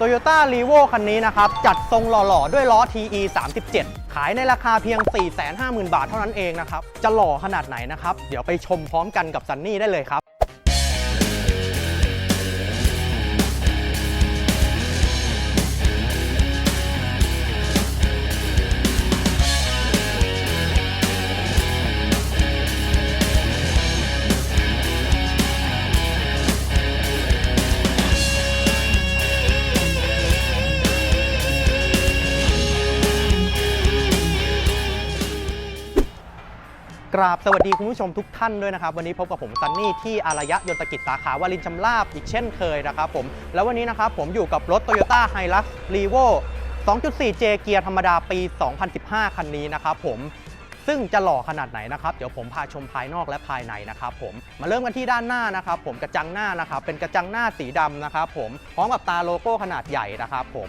Toyota r e v o คันนี้นะครับ จัดทรงหล่อๆ ด้วยล้อ TE 37 ขายในราคาเพียง 450,000 บาทเท่านั้นเองนะครับ จะหล่อขนาดไหนนะครับ เดี๋ยวไปชมพร้อมกันกับซันนี่ได้เลยครับ กราบสวัสดีคุณผู้ชมทุกท่านด้วยนะครับ วันนี้พบกับผมซันนี่ที่อารยะยนตกิจสาขาวารินชำราบอีกเช่นเคยนะครับผม แล้ววันนี้นะครับผมอยู่กับรถ Toyota Hilux Revo 2.4J เกียร์ธรรมดาปี 2015 คันนี้นะครับผมซึ่งจะหล่อขนาดไหนนะครับ เดี๋ยวผมพาชมภายนอกและภายในนะครับผมมาเริ่มกันที่ด้านหน้านะครับผมกระจังหน้านะครับเป็นกระจังหน้าสีดำนะครับผมพร้อมกับตาโลโก้ขนาดใหญ่นะครับผม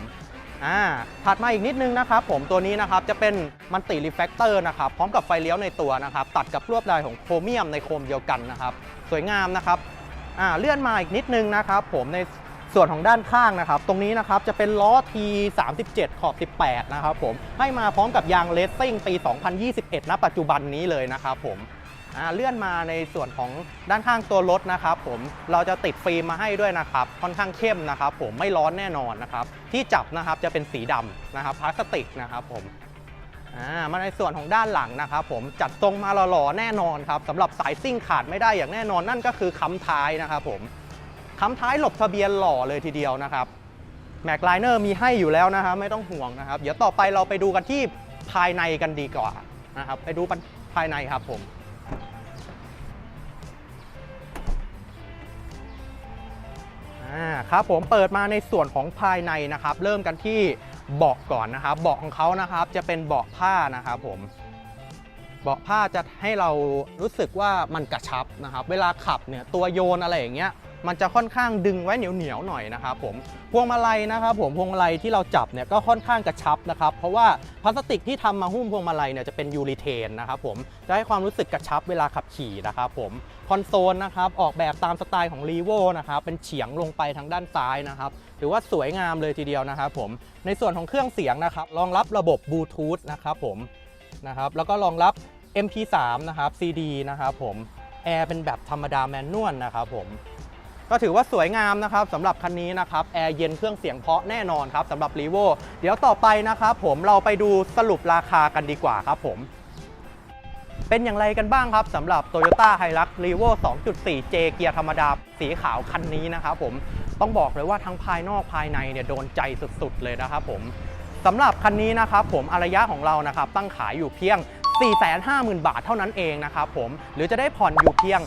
อ่าถัดมาอีกนิดนึงนะครับผมตัวนี้นะครับจะเป็นมันติรีแฟกเตอร์นะครับพร้อมกับไฟเลี้ยวในตัวนะครับตัดกับลวดลายของโครเมียมในโครมเดียวกันนะครับสวยงามนะครับอ่าเลื่อนมาอีกนิดนึงนะครับผมในส่วนของด้านข้างนะครับ ตรงนี้นะครับจะเป็นล้อ T 37ขอบ 18 นะครับผมให้มาพร้อมกับยางเลสซิ่งปี 2021 ณ ปัจจุบันนี้เลยนะครับผม เลื่อนมาในส่วนของด้านข้างตัวรถนะครับผมเราจะติดฟิล์มมาให้ด้วยนะครับ ค่อนข้างเข้มนะครับ ผมไม่ร้อนแน่นอนนะครับ ที่จับนะครับจะเป็นสีดำนะครับพลาสติกนะครับผมมาในส่วนของด้านหลังนะครับผมจัดทรงมาหล่อๆแน่นอนครับสำหรับสายซิ่งขาดไม่ได้อย่างแน่นอนนั่นก็คือค้ำท้ายนะครับผมค้ำท้ายหลบทะเบียนหล่อเลยทีเดียวนะครับแม็กไลเนอร์มีให้อยู่แล้วนะครับไม่ต้องห่วงนะครับ เดี๋ยวต่อไปเราไปดูกันที่ภายในกันดีกว่านะครับ ไปดูภายในครับผม อ่าครับผมเปิดมาในส่วนของภายในนะครับ เริ่มกันที่เบาะก่อนนะครับเบาะของเขานะครับจะเป็นเบาะผ้านะครับผมเบาะผ้าจะให้เรารู้สึกว่ามันกระชับนะครับ เวลาขับเนี่ยตัวโยนอะไรอย่างเงี้ย มันจะค่อนข้างดึงไว้เหนียวเหนียวหน่อยนะครับผมพวงมาลัยนะครับผมพวงมาลัยที่เราจับเนี่ยก็ค่อนข้างกระชับนะครับเพราะว่าพลาสติกที่ทำมาหุ้มพวงมาลัยเนี่ยจะเป็นยูริเทนนะครับผมจะให้ความรู้สึกกระชับเวลาขับขี่นะครับผมคอนโซลนะครับออกแบบตามสไตล์ของ r ีโวนะครับเป็นเฉียงลงไปทางด้านซ้ายนะครับถือว่าสวยงามเลยทีเดียวนะครับผมในส่วนของเครื่องเสียงนะครับรองรับระบบบลูทูธนะครับผมนะครับแล้วก็รองรับ MP3 นะครับ CD นะครับผมแอร์เป็นแบบธรรมดาแมนนวลนะครับผม ก็ถือว่าสวยงามนะครับสำหรับคันนี้นะครับแอร์เย็นเครื่องเสียงเพราะแน่นอนครับสำหรับ r ีโวเดี๋ยวต่อไปนะครับผมเราไปดูสรุปราคากันดีกว่าครับผมเป็นอย่างไรกันบ้างครับสำหรับ Toyota Hilux Revo 2.4J เกียร์ธรรมดาสีขาวคันนี้นะครับผมต้องบอกเลยว่าทั้งภายนอกภายในเนี่ยโดนใจสุดๆเลยนะครับผมสำหรับคันนี้นะครับผมอารยะของเรานะครับตั้งขายอยู่เพียง 450,000 บาทเท่านั้นเองนะครับผมหรือจะได้ผ่อนอยู่เพียง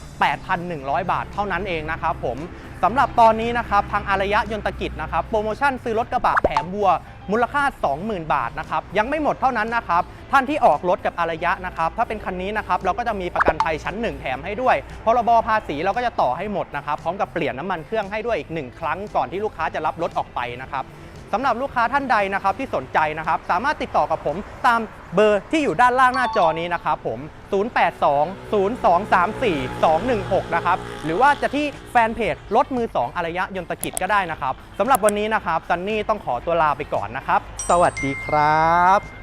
8,100 บาทเท่านั้นเองนะครับผมสำหรับตอนนี้นะครับทางอารยะยนตกิจนะครับโปรโมชั่นซื้อรถกระบะแถมบัวมูลค่า 20,000 บาทนะครับยังไม่หมดเท่านั้นนะครับท่านที่ออกรถกับอารยะนะครับถ้าเป็นคันนี้นะครับเราก็จะมีประกันภัยชั้น 1 แถมให้ด้วยพรบภาษีเราก็จะต่อให้หมดนะครับพร้อมกับเปลี่ยนน้ำมันเครื่องให้ด้วยอีก 1 ครั้งก่อนที่ลูกค้าจะรับรถออกไปนะครับ สำหรับลูกค้าท่านใดนะครับที่สนใจนะครับ สามารถติดต่อกับผมตามเบอร์ที่อยู่ด้านล่างหน้าจอนี้นะครับผม 0820234216 นะครับ หรือว่าจะที่แฟนเพจรถมือ 2อารยะยนตกิจก็ได้นะครับสำหรับวันนี้นะครับซันนี่ต้องขอตัวลาไปก่อนนะครับ สวัสดีครับ